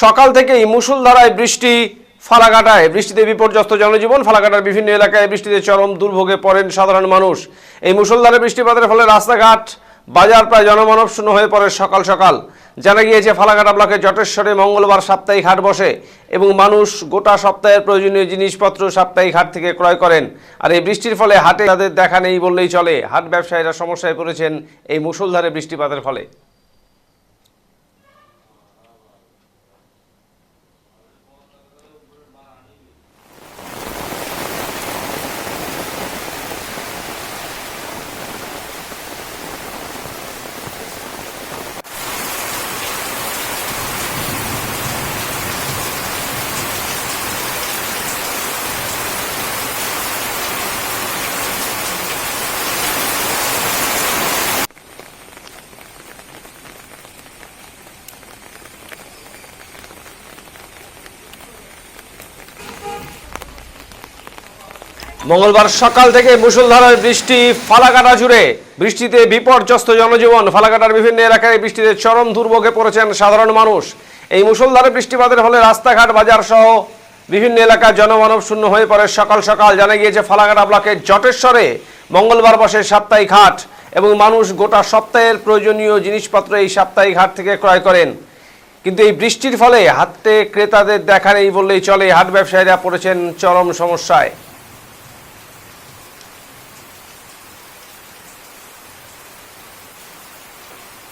সকাল থেকেই মুষলধারায় বৃষ্টি ফালাকাটায়। বৃষ্টিতে বিপর্যস্ত জনজীবন, ফালাকাটার বিভিন্ন এলাকায় বৃষ্টিতে চরম দুর্ভোগে পড়েন সাধারণ মানুষ। এই মুষলধারে বৃষ্টিপাতের ফলে রাস্তাঘাট, বাজার প্রায় জনমানব শূন্য হয়ে পড়ে সকাল সকাল। জানা গিয়েছে, ফালাকাটা ব্লকে জটেশ্বরে মঙ্গলবার সাপ্তাহিক হাট বসে এবং মানুষ গোটা সপ্তাহের প্রয়োজনীয় জিনিসপত্র সাপ্তাহিক হাট থেকে ক্রয় করেন। আর এই বৃষ্টির ফলে হাটে তাদের দেখা নেই বললেই চলে। হাট ব্যবসায়ীরা সমস্যায় পড়েছেন এই মুষলধারে বৃষ্টিপাতের ফলে। মঙ্গলবার সকাল থেকে মুষলধারায় বৃষ্টি ফালাকাটা জুড়ে। বৃষ্টিতে বিপর্যস্ত জনজীবন। ফালাকাটার বিভিন্ন এলাকায় বৃষ্টিতে চরম দুর্ভোগে পড়েছেন সাধারণ মানুষ। এই মুসলধারে বৃষ্টিপাতের ফলে রাস্তাঘাট বাজার সহ বিভিন্ন এলাকায় জনমানব শূন্য হয়ে পড়ে। সকাল সকাল জানা গিয়েছে, ফালাকাটা ব্লকের জটেশ্বরে মঙ্গলবার বসে সাপ্তাহিক হাট এবং মানুষ গোটা সপ্তাহের প্রয়োজনীয় জিনিসপত্র এই সাপ্তাহিক হাট থেকে ক্রয় করেন। কিন্তু এই বৃষ্টির ফলে হাতে ক্রেতাদের দেখা নেই বললেই চলে। হাট ব্যবসায়ীরা পড়েছেন চরম সমস্যায়।